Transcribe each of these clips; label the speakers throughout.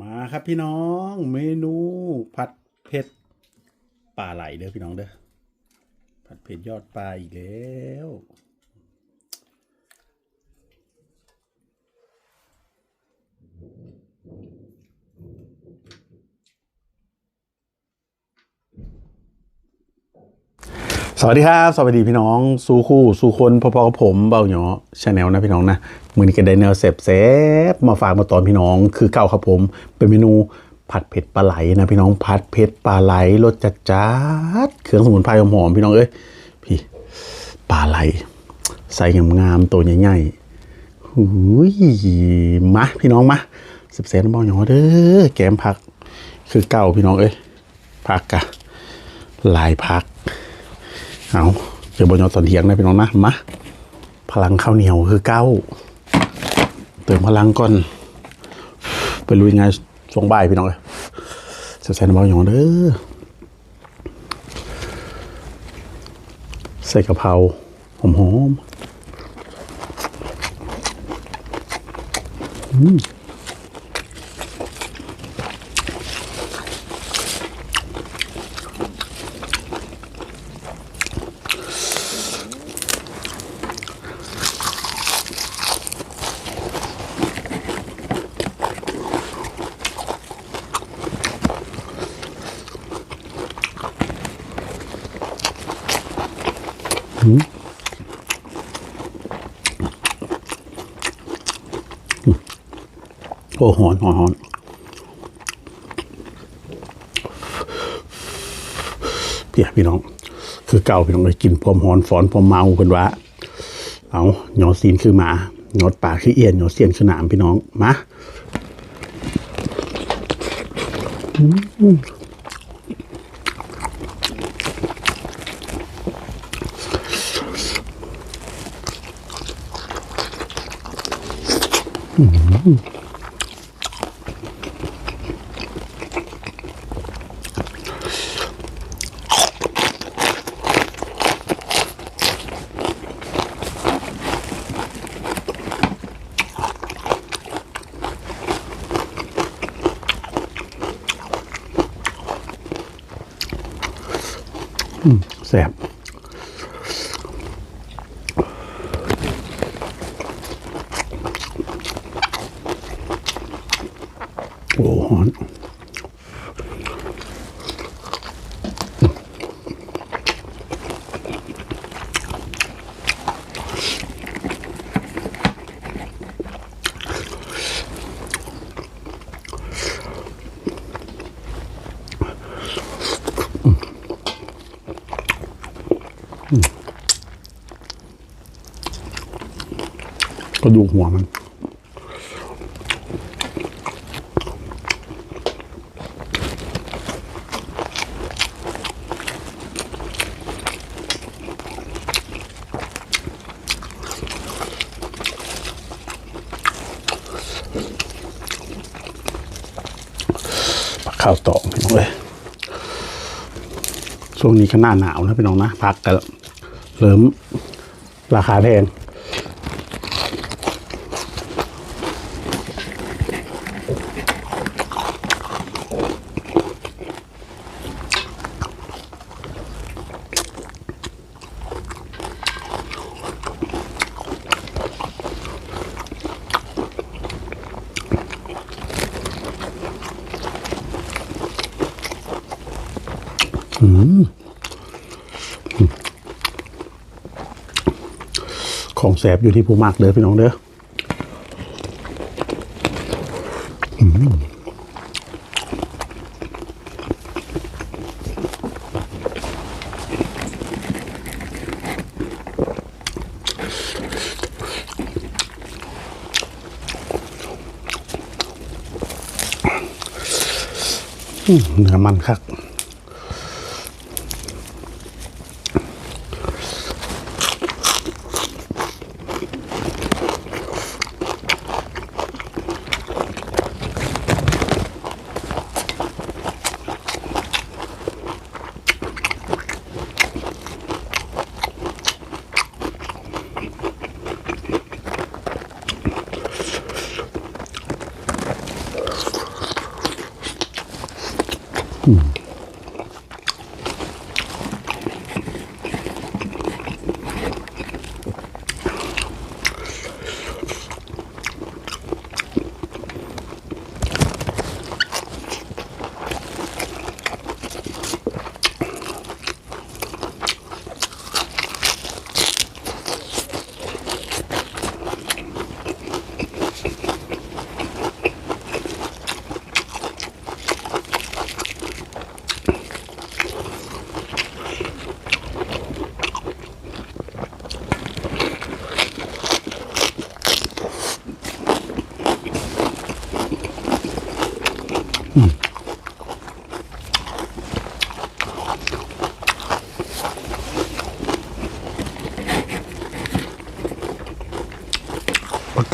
Speaker 1: มาครับพี่น้องเมนูผัดเผ็ดปลาไหลเด้อพี่น้องเด้อผัดเผ็ดยอดปลาอีกแล้ว สวัสดีครับ สวัสดีพี่น้องสู้คู่สู้คนพอๆกับผมเบาหยอชาแนลนะพี่น้องนะมือนี้ก็ได้แนวเสบเซบๆมาฝากมาตอนพี่น้องคือเก่าครับผม เป็นเมนูผัดเผ็ดปลาไหลนะพี่น้องผัดเผ็ดปลาไหลรสจัดจ้าดเครื่องสมุนไพรหอมๆพี่น้องเอ้ยพี่ปลาไหล ใส่งามๆตัวใหญ่ๆหูยมาพี่น้องมาเสบเซบๆเบาหยอเด้อแกมผัก คือเก่าพี่น้องเอ้ยผักกะลายผัก เอาเจอบนยอดตอนเทียงนะพี่น้องนะมาพลังข้าวเหนียวคือเก้าเติมพลังก่อนไปลุยงานช่วงบ่ายพี่น้องเลยใส่ใส่น้ำเบาหยองเด้อใส่กะเพราหอมๆอืม โอ้หอนหอนหอนเพี่ยพี่น้อง คือเก่าพี่น้องเลยกินพร้อมหอนฝอนพร้อมเมากันว่าเอาหยอซีนคือหมาหยอดปาคือเอียนหยอเสียนคือหนามพี่น้องมา แสบโอ้หอน กระดูหัวมัน ข้าวตอกพี่น้องเลยช่วงนี้ก็หน้าหนาวนะพี่น้องนะพักกันเริ่มราคาแพง ของแสบอยู่ที่ผู้มากเด้อพี่น้องเด้อเนื้อมันคัก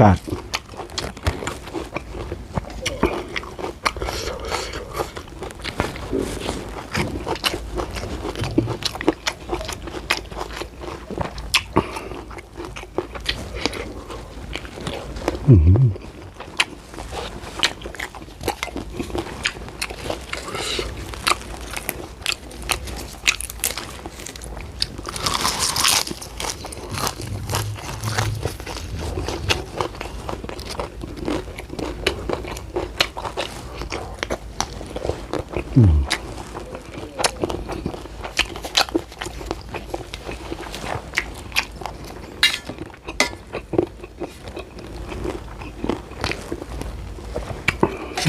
Speaker 1: ป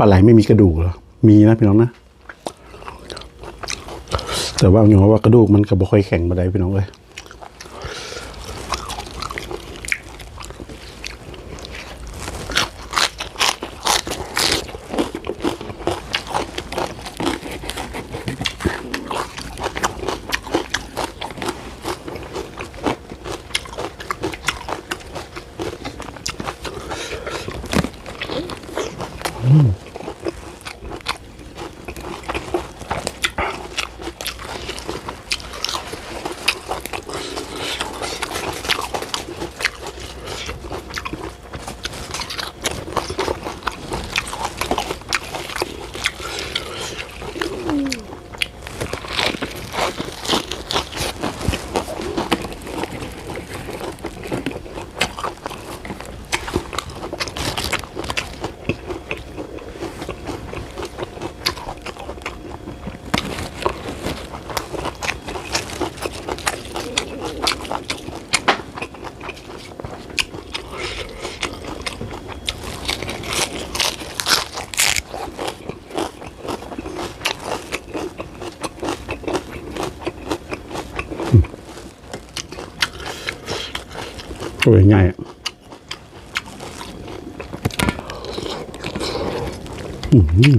Speaker 1: ปลาไหลไม่มีกระดูกเหรอ มีนะพี่น้องนะ แต่ว่าอย่างว่ากระดูกมันก็บ่ค่อยแข็งมาได้พี่น้องเลย ตัวใหญ่อืม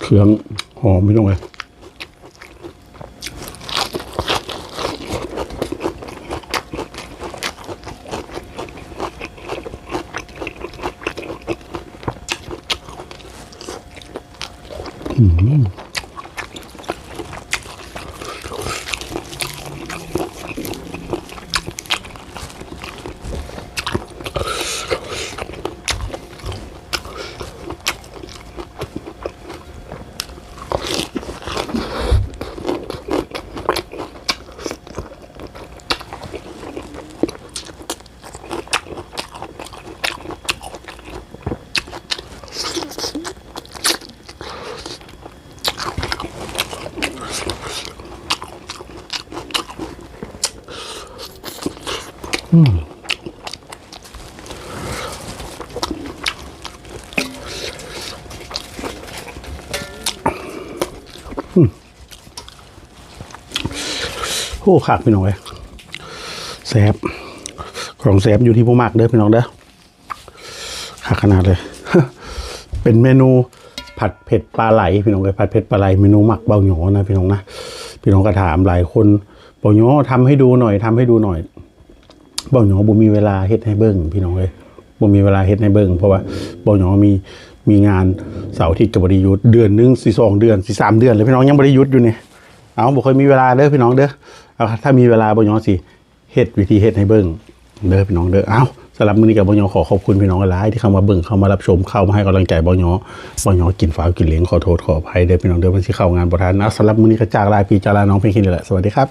Speaker 1: เครื่องหอมไม่ต้องเลย โอ้ขากพี่น้องเลยแซบของแซบอยู่ที่ผู้มากเด้อพี่น้องเด้อขากขนาดเลย เป็นเมนูผัดเผ็ดปลาไหลพี่น้องเลยผัดเผ็ดปลาไหลเมนูหมักเบาหยอนะพี่น้องนะพี่น้องก็ถามหลายคนเบาหยอทำให้ดูหน่อยทำให้ดูหน่อย บาหยอบ่มีเวลาเฮ็ดให้เบิ้งพี่น้องเลยบ่มีเวลาเฮ็ดให้เบิ้งเพราะว่าเบาหยอมีมีงานเสาร์อาทิตย์กับบริยุทธ์เดือนหนึงสี่สองเดือนสี่สามเดือนเลยพี่น้องยังบริยุทธ์อยู่เนี่ยเอาบ่เคยมีเวลาเด้อพี่น้องเด้อเอาถ้ามีเวลาบ่ยอสิเฮ็ดวิธีเฮ็ดให้เบิ่งเด้อพี่น้องเด้อเอาสำหรับมื้อนี้กับบ่ยอขอขอบคุณพี่น้องหลายที่เข้ามาเบิ่งเข้ามารับชมเข้ามาให้กำลังใจบ่ยอบ่ยอกินฝาวกินเหลียงขอโทษขออภัยเด้อพี่น้องเด้อวันที่เข้างานบ่ทันเอาสำหรับมื้อนี้ก็จากลาพี่จากลาน้องเพียงแค่นี้แหละสวัสดีครับ